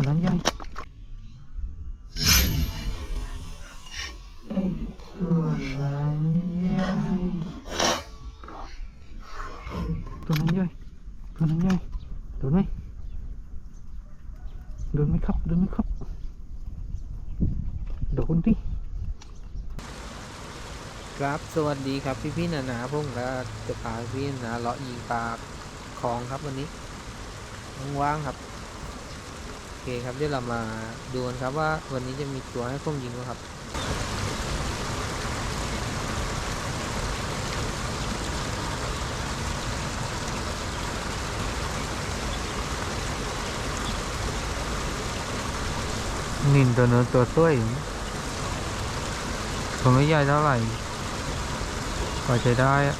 ตัวนั้นใหญ่ตัวนั้นใหญ่ตัวนั้นใหญ่โดนไหมโดนไหมครับโดนไหมครับโดนดิครับสวัสดีครับพี่พี่นานาผมก็จะพาพี่นาเลาะยิงปลาคลองครับวันนี้ว่างๆครับ คครับเดี๋ยวเรามาดูกันครับว่าวันนี้จะมีตัวให้ผมยิงไหมครับนินตัวนู้นตัวสวยตัวไม่ใหญ่เท่าไหร่พอใช้ได้อะ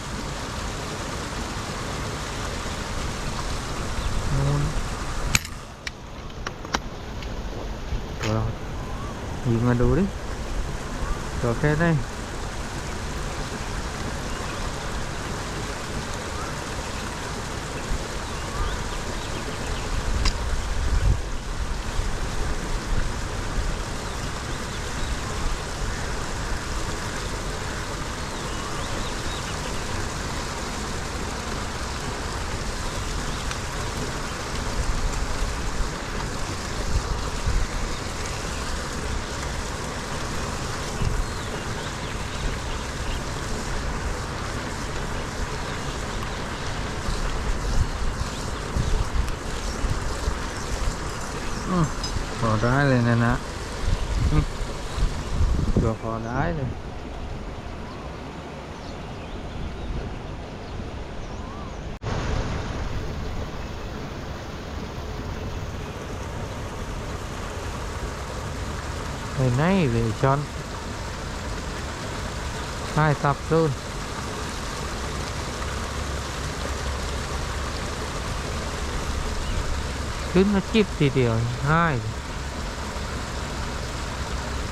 นู่นตัวเรา ยิงมาดูดิตั ได้เลยนะนะตัวพอร้ายเลยไอ้ไหเลยจอนใช่ตับซูนขึ้นมาจิบทีเดียวง่าย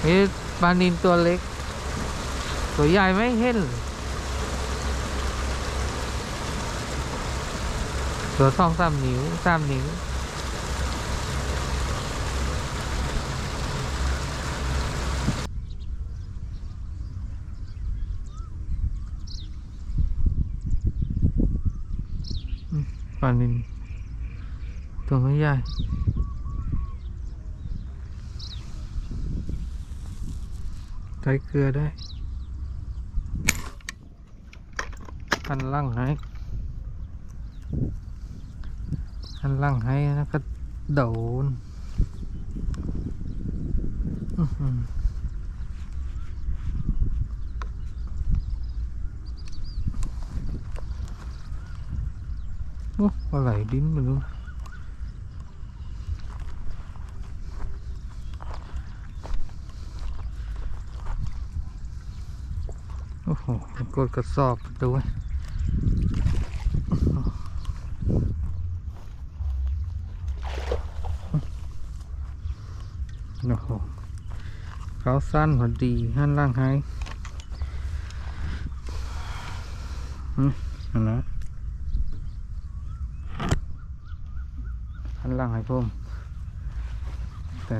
chip thì điều hai cái ban in ตัวเล็ก ตัวใหญ่ไม่เห็นเลตัวสองสามนิ้วสามนิ้วปลานินตัวไม่ใหญ่ ใส่เกลือได้หันล่างให้หันล่างให้แล้วก็โดนอื้อหือโอ้อะไรดิ้นไม่รู้ โอ้โห กดกระสอบด้วยโอ้โหเขาสั้นพอดีหันล่างให้อืมอันนะหันล่างให้ผมแต่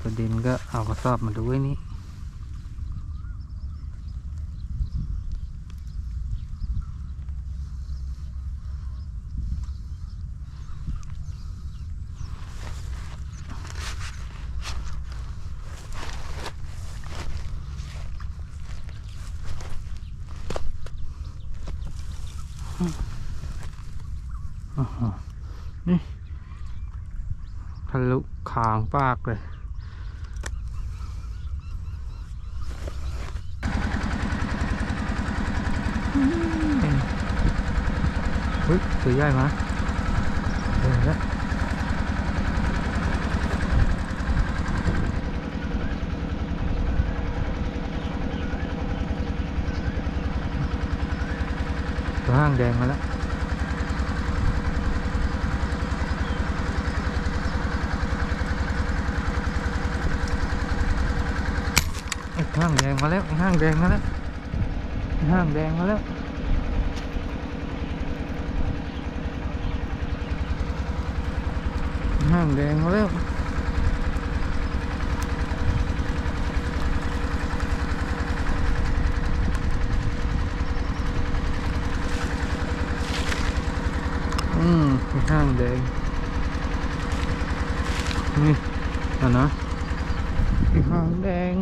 ประเด็นก็เอากระสอบมาด้วยนี่ นี่ทะลุคางปากเลย เฮ้ยตัวใหญ่มาเห็นแล้วตัวห้างแดงมาแล้ว ห้างแดงมาแล้วห้างแดงมาแล้วห้างแดงมาแล้วห้างแดงมาแล้วอืมห้างแดงนี่อะนะห้างแดง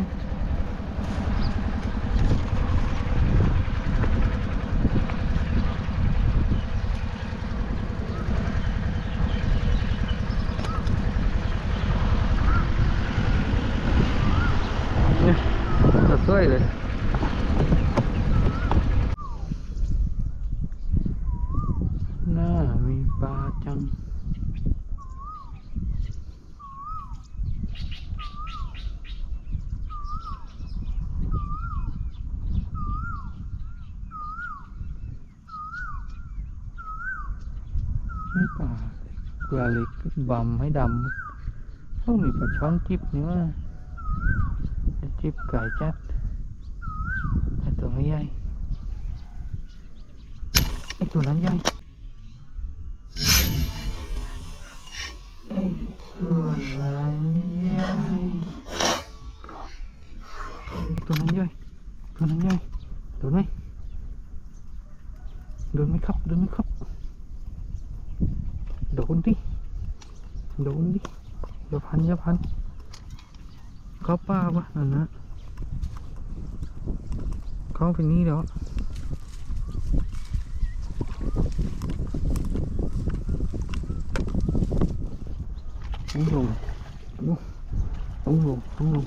เกลือเล็กบำให้ดำต้องมีปลาช้อนจิบนี่ว่าจิบไก่จัดไอตัวไม่ใหญ่ไอตัวนั้นใหญ่ตัวนั้นย่อยตัวนั้นย่อยโดนไหมโดนไหมครับโดนไหมครับ นดิ โดนดิอย่าพันอย่าพันเขาป้าวะนั่นนะเขาไปนี่แล้วต้องลงต้องลงต้องลง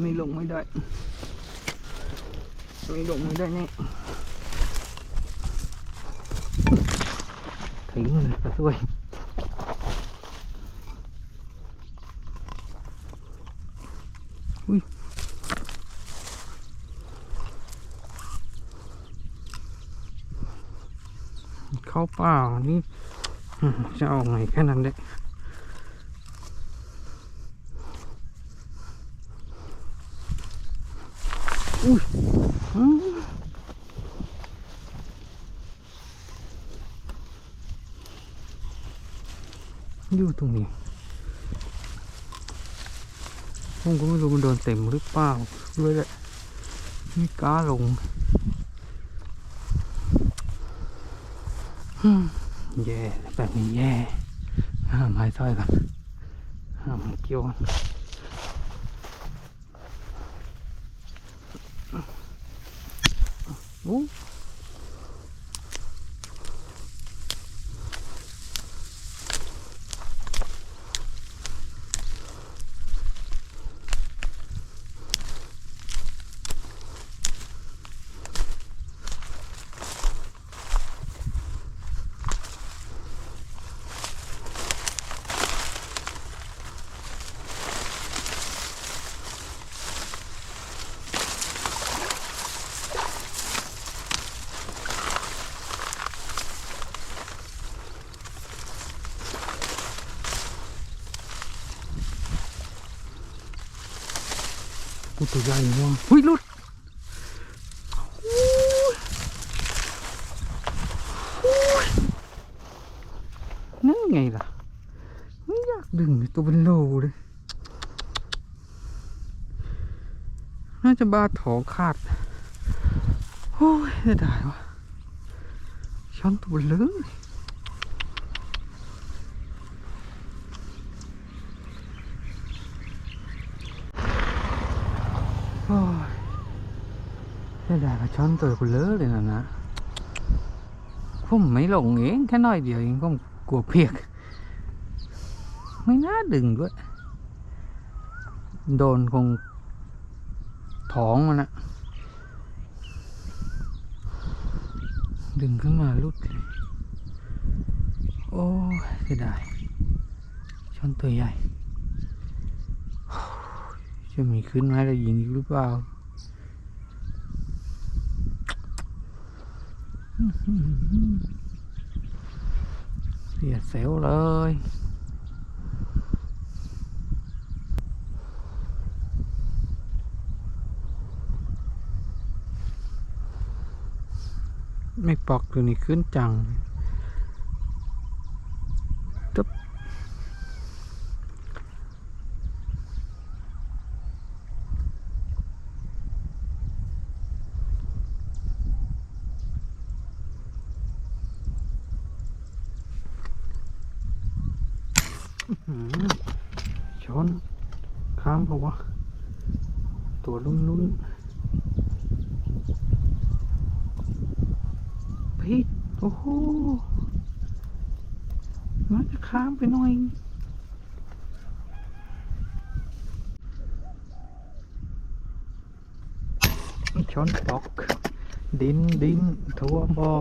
ไม่ลงไม่ได้ ไม่ลงไม่ได้แน่ ถึงเลยกระซวยอุ้ยเข้าป่านี่จะเอาไงแค่นั้นเด็กอุ้ยอื ตรงนี้ผมก็ไม่รู้มันโดนเต็มหรือเปล่าเลยแหละไม่กล้าลงแย่แบบนี้แย่ห้ามหายซ้อยก่อนห้ามเกี่ยวก่อนโอ้ กูตัวใหญ่ว่ะหุ้ยหลุดนั่นไงล่ะไม่อยากดึงเลยตัวเป็นโลเลยน่าจะบาดถอขาดโอ้ยเสียดายวะช้อนตัวเลย โอ้ยเสีย ดายปลาช้อนตัวกูเลอะเลยนะนะผมไม่ลงเองแค่น้อยเดียวเองผมกลัวเปียก ไม่น่าดึงด้วย โดนคงท้องมันอะดึงขึ้นมาลุดเลยโอ้ยเสียดายช้อนตัวใหญ่ จะมีขึ้นมาแล้วยิงอีกหรือเปล่า เสียเซลเลย ไม่ปอกตัวนี้ขึ้นจังตึ๊บ อื้อหือชนข้ามเพราะว่าตัวลุ่นลุ่นๆพิษโอ้โห มันจะข้ามไปหน่อยช้อนตอก ดินดินทั่วบอ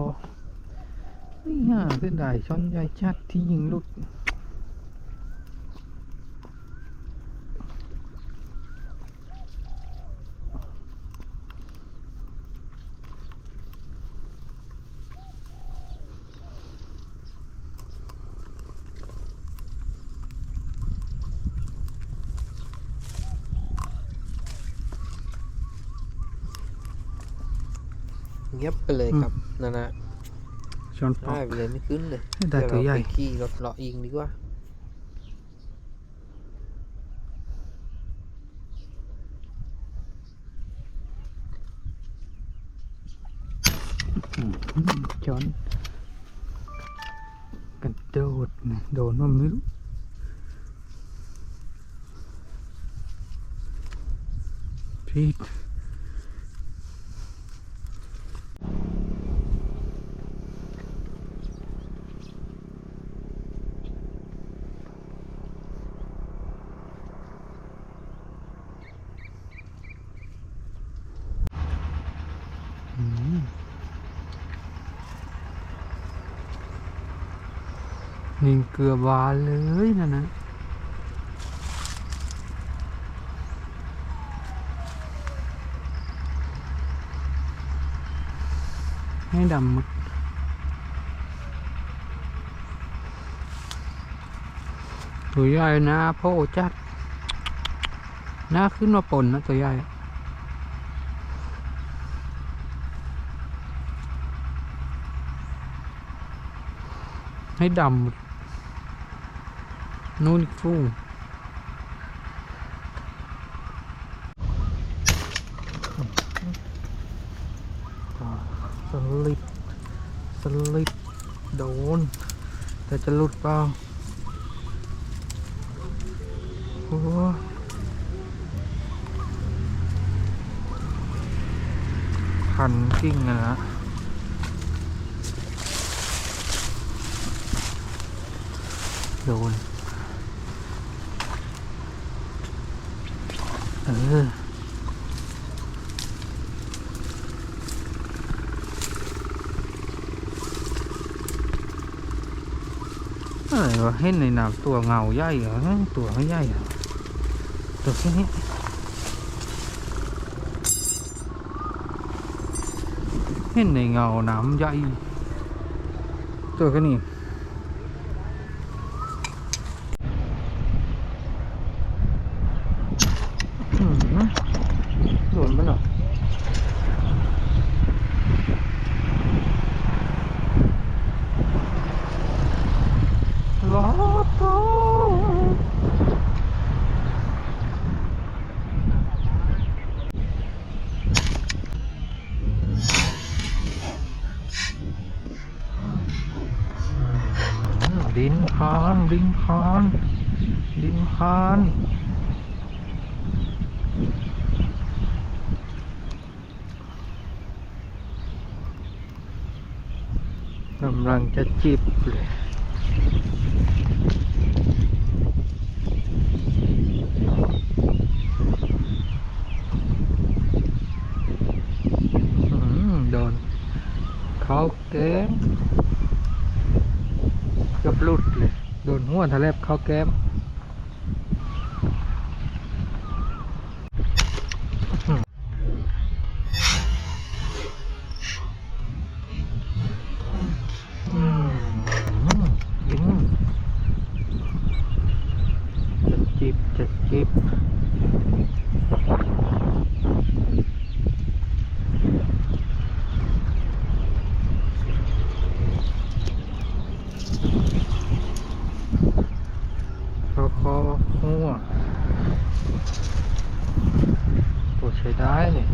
นี่ฮะเส้นได้ช้อนใหญ่ชัดที่ยิงลุด เงียบไปเลยครับนั่นนะช้อนตอได้กไปเลยไม่ขึ้นเลยได้ตัวใหญ่เดี๋ยเราไปขี่รถเลาะยิงดีกว่าอืมช้อนกระโดดนะโดนว่าไม่รู้พีด กือบบานเลยนะนะให้ดำหมดตัวใหญ่นะพ่อจัดน้าขึ้นมาปนนะตัวใหญ่ให้ดำ นู่นฟูสลิดสลิดโดน แต่จะหลุดเปล่าโอ้พันกิ้งอะนะโดน เออ อะไรวะเห็นในน้ำตัวเงาใหญ่เหรอเฮ้ยตัวไม่ใหญ่เหรอตัวแค่นี้เห็นในเงาน้ำใหญ่ตัวแค่นี้ อืมโดนปะเนาะลอตอดิน พานดินพานดินพานกำลังจะจิบเลยโดนเขาแก้มเกับลุดเลย ดนหัวทะเลบเข้าแก้มจะจิบจะจิบคอคอหัวตัวใช้ได้เลย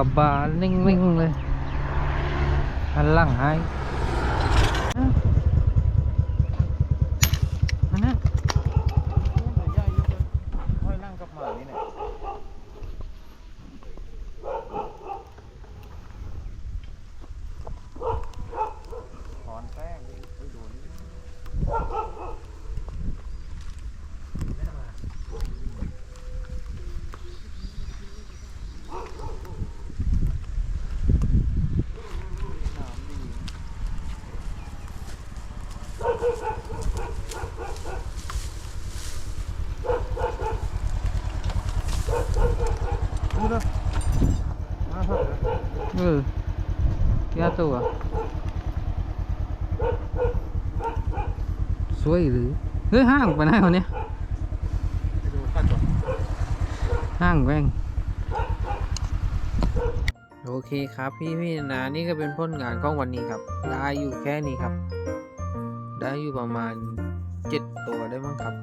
กลางกับบานนิ่งๆเลยหันหลังให้อะอันนั้น ค่อยนั่งกับหมานี่แหละถอนแป้งไปดูนี่น้ำดี ดูนะมาเถอะ เออแก้ ตัว สวยหรือเฮ้ยห้างไปไหนวะเนี่ยไปดูกันก่อนห้างแว่งโอเคครับพี่พี่นานี่ก็เป็นผลงานของวันนี้ครับ ได้อยู่แค่นี้ครับ ได้อยู่ประมาณเจ็ดตัวได้มั้งครับ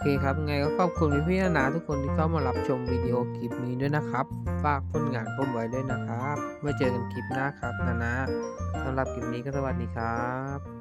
เคครับ ไงก็ขอบคุณพี่พี่นานาทุกคนที่เข้ามารับชมวิดีโอคลิปนี้ด้วยนะครับ ฝากผลงานผมไว้ด้วยนะครับไว้เจอกันคลิปหน้าครับนานาสำหรับคลิปนี้ก็สวัสดีครับ